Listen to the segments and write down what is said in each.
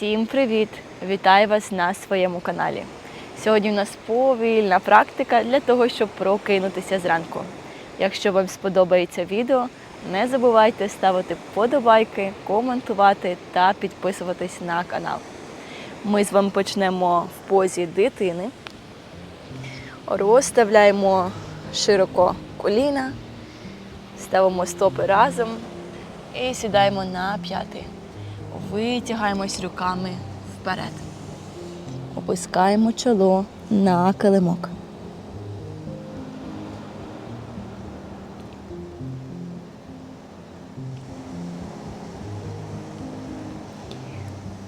Всім привіт! Вітаю вас на своєму каналі. Сьогодні у нас повільна практика для того, щоб прокинутися зранку. Якщо вам сподобається відео, не забувайте ставити вподобайки, коментувати та підписуватись на канал. Ми з вами почнемо в позі дитини. Розставляємо широко коліна, ставимо стопи разом і сідаємо на п'яти. Витягаємось руками вперед. Опускаємо чоло на килимок.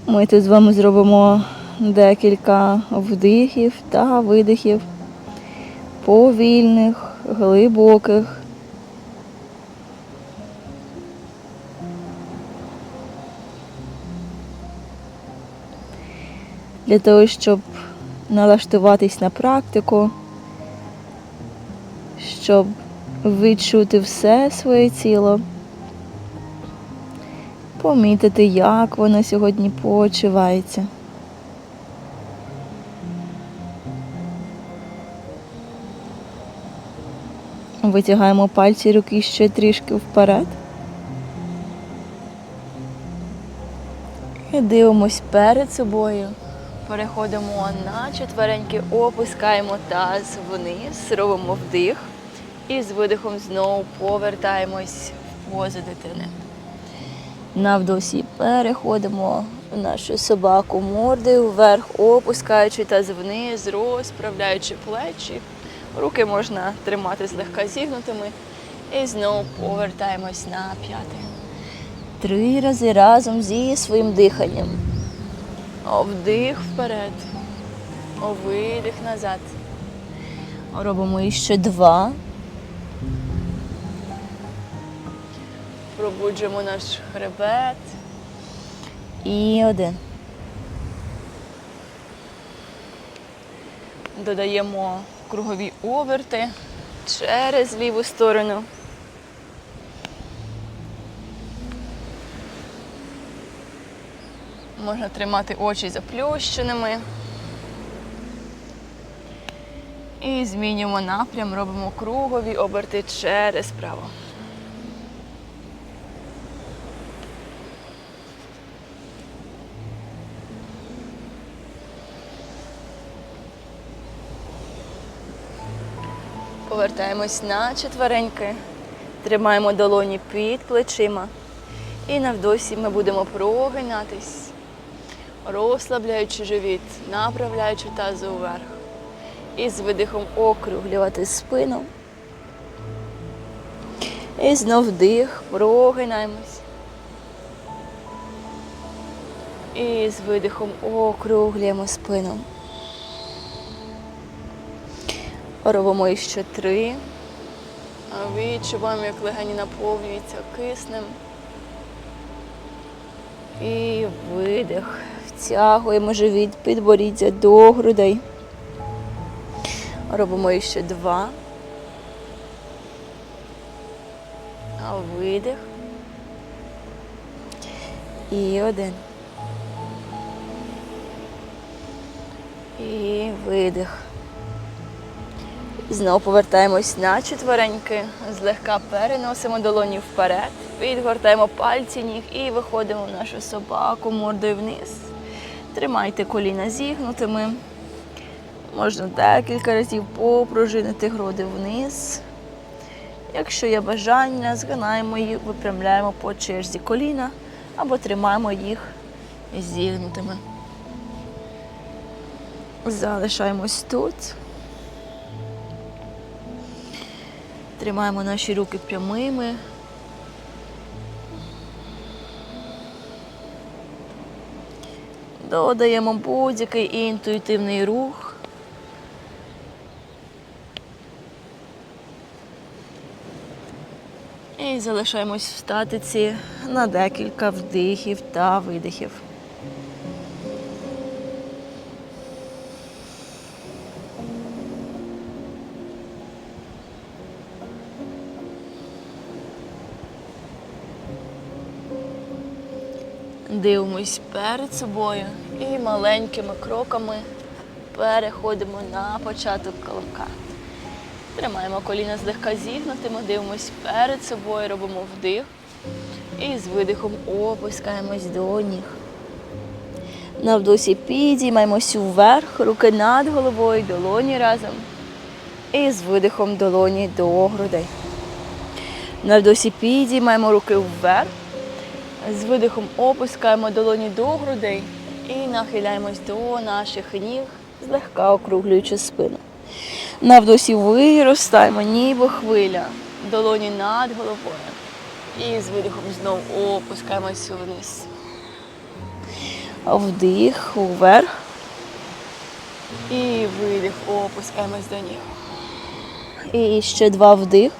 Ми тут з вами зробимо декілька вдихів та видихів, повільних, глибоких. Для того, щоб налаштуватись на практику, щоб відчути все своє тіло, помітити, як воно сьогодні почувається. Витягаємо пальці руки ще трішки вперед. І дивимось перед собою. Переходимо на четвереньки, опускаємо таз вниз, робимо вдих. І з видихом знову повертаємось в позу дитини. На вдосі переходимо в нашу собаку мордою вверх, опускаючи таз вниз, розправляючи плечі. Руки можна тримати злегка зігнутими. І знову повертаємось на п'яте. Три рази разом зі своїм диханням. Вдих вперед. Видих назад. Робимо іще два. Пробуджуємо наш хребет. І один. Додаємо кругові оверти через ліву сторону. Можна тримати очі заплющеними. І змінюємо напрям, робимо кругові оберти через право. Повертаємось на четвереньки, тримаємо долоні під плечима. І на вдосі ми будемо прогинатись, розслабляючи живіт, направляючи тазу вверх. І з видихом округлювати спину. І знов вдих, прогинаємось. І з видихом округлюємо спину. Робимо іще три. Відчуваємо, як легені наповнюються киснем. І видих. Втягуємо живіт, підборіддя до грудей. Робимо ще два. Видих. І один. І видих. Знову повертаємось на четвереньки, злегка переносимо долоні вперед, підгортаємо пальці ніг і виходимо в нашу собаку мордою вниз. Тримайте коліна зігнутими. Можна декілька разів попружинити груди вниз. Якщо є бажання, згинаємо їх, випрямляємо по черзі коліна або тримаємо їх зігнутими. Залишаємось тут. Тримаємо наші руки прямими. Додаємо будь-який інтуїтивний рух. І залишаємось в статиці на декілька вдихів та видихів. Дивимось перед собою і маленькими кроками переходимо на початок колобка. Тримаємо коліна злегка зігнутими, дивимось перед собою, робимо вдих. І з видихом опускаємось до ніг. На вдосі підіймаємось вверх, руки над головою, долоні разом. І з видихом долоні до грудей. На вдосі підіймаємо руки вверх. З видихом опускаємо долоні до грудей і нахиляємось до наших ніг, злегка округлюючи спину. На вдосі виростаємо, ніби хвиля, долоні над головою. І з видихом знову опускаємось вниз. Вдих вверх. І видих, опускаємось до ніг. І ще два вдих.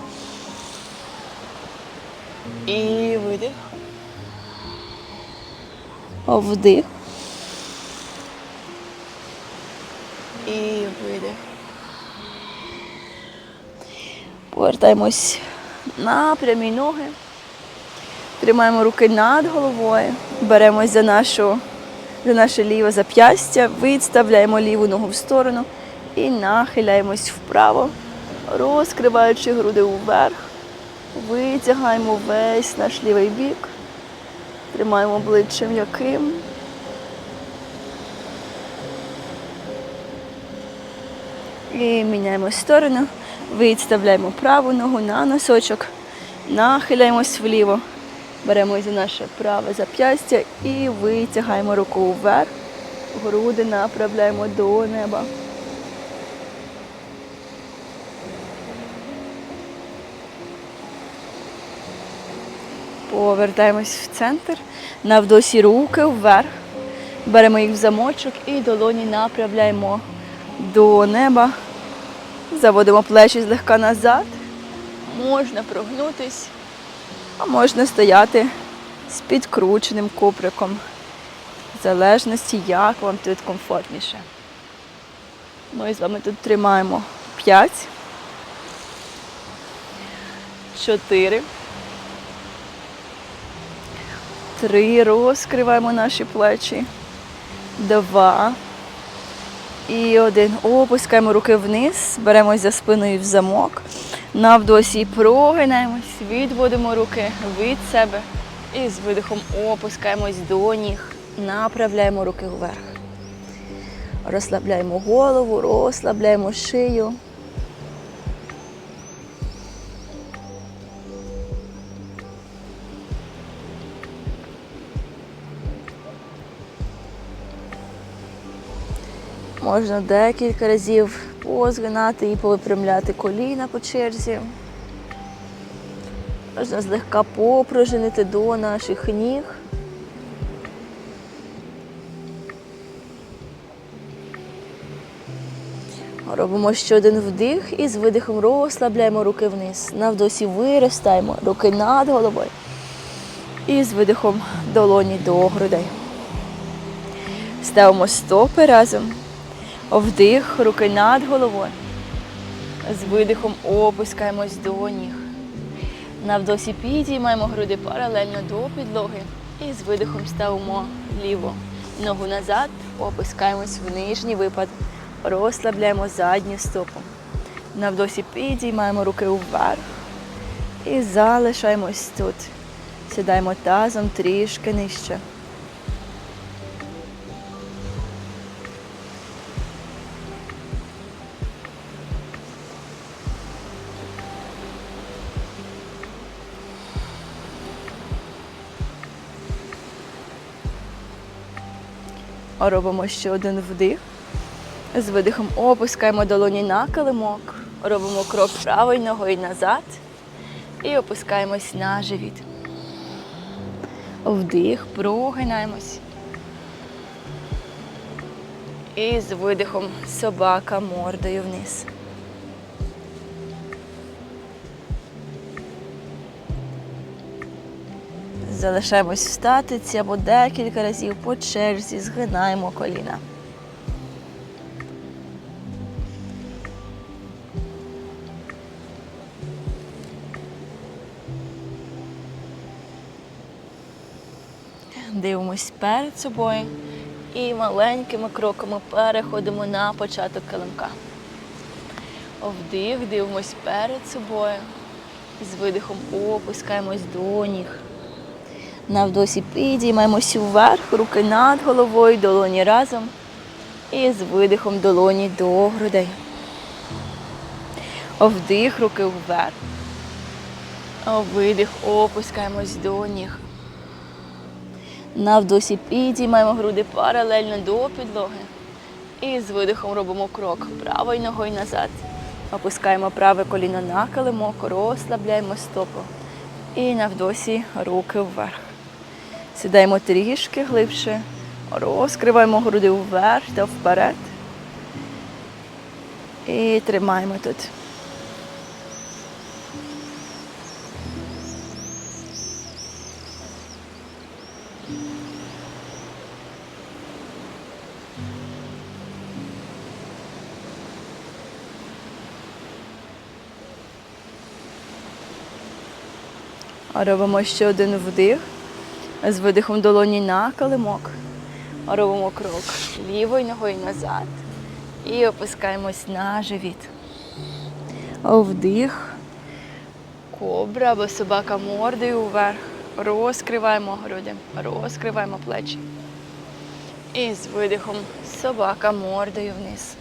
І видих. Вдих. І видих. Повертаємось на прямі ноги. Тримаємо руки над головою. Беремось за, нашу, за наше ліве зап'ястя, відставляємо ліву ногу в сторону і нахиляємось вправо, розкриваючи груди вверх. Витягаємо весь наш лівий бік. Тримаємо обличчя м'яким. І міняємо сторону. Відставляємо праву ногу на носочок. Нахиляємось вліво. Беремо за наше праве зап'ястя і витягаємо руку вверх. Груди направляємо до неба. Повертаємось в центр. На вдосі руки вверх. Беремо їх в замочок і долоні направляємо до неба. Заводимо плечі злегка назад. Можна прогнутись, а можна стояти з підкрученим куприком. В залежності, як вам тут комфортніше. Ми з вами тут тримаємо 5, 4, Три. Розкриваємо наші плечі. Два. І один. Опускаємо руки вниз, беремось за спиною в замок. На вдосі прогинаємось, відводимо руки від себе. І з видихом опускаємось до ніг. Направляємо руки вверх. Розслабляємо голову, розслабляємо шию. Можна декілька разів позгинати і повипрямляти коліна по черзі. Можна злегка попружинити до наших ніг. Робимо ще один вдих і з видихом розслабляємо руки вниз. На вдосі виростаємо, руки над головою. І з видихом долоні до грудей. Ставимо стопи разом. Вдих, руки над головою. З видихом опускаємось до ніг. На вдосі підіймаємо груди паралельно до підлоги. І з видихом ставимо ліву ногу назад, опускаємось в нижній випад. Розслабляємо задню стопу. На вдосі підіймаємо руки вверх. І залишаємось тут. Сідаємо тазом трішки нижче. Робимо ще один вдих. З видихом опускаємо долоні на килимок. Робимо крок правою ногою назад. І опускаємось на живіт. Вдих, прогинаємось. І з видихом собака мордою вниз. Залишаємось в статиці або декілька разів по черзі згинаємо коліна. Дивимось перед собою і маленькими кроками переходимо на початок килимка. Вдих, дивимось перед собою. З видихом опускаємось до ніг. На вдосі підіймаємось вверх, руки над головою, долоні разом. І з видихом долоні до грудей. Вдих, руки вверх. Видих, опускаємось до ніг. На вдосі підіймаємо груди паралельно до підлоги. І з видихом робимо крок правою ногою назад. Опускаємо праве коліно на килимок, розслабляємо стопу. І на вдосі руки вверх. Сідаємо трішки глибше, розкриваємо груди вверх та вперед. І тримаємо тут. Робимо ще один вдих. З видихом долоні на килимок. Робимо крок лівою ногою назад. І опускаємось на живіт. Вдих. Кобра або собака мордою вверх. Розкриваємо груди, розкриваємо плечі. І з видихом собака мордою вниз.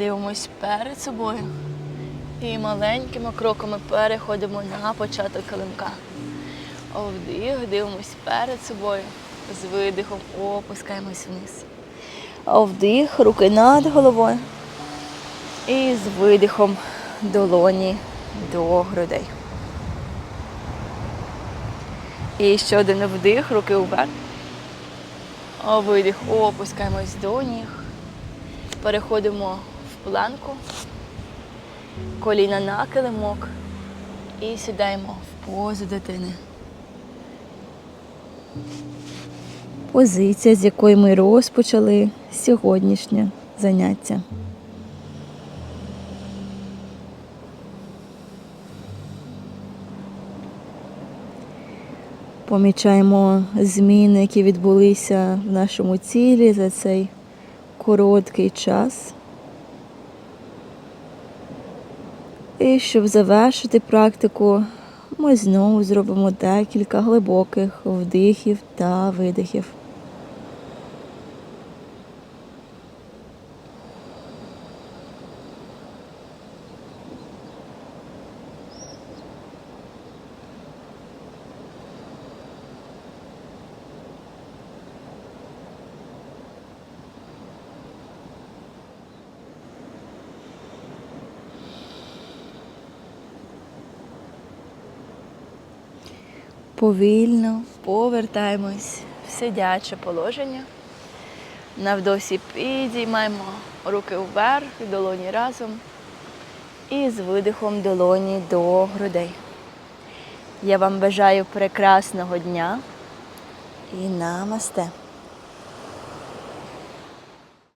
Дивимось перед собою і маленькими кроками переходимо на початок килимка. Вдих, дивимось перед собою. З видихом опускаємось вниз. Вдих, руки над головою. І з видихом долоні до грудей. І ще один вдих, руки вверх. Видих, опускаємось до ніг. Переходимо планку, коліна на килимок і сідаємо в позу дитини. Позиція, з якої ми розпочали сьогоднішнє заняття. Помічаємо зміни, які відбулися в нашому тілі за цей короткий час. І щоб завершити практику, ми знову зробимо декілька глибоких вдихів та видихів. Повільно повертаємось в сидяче положення. На вдосі підіймаємо руки вверх, долоні разом. І з видихом долоні до грудей. Я вам бажаю прекрасного дня і намасте.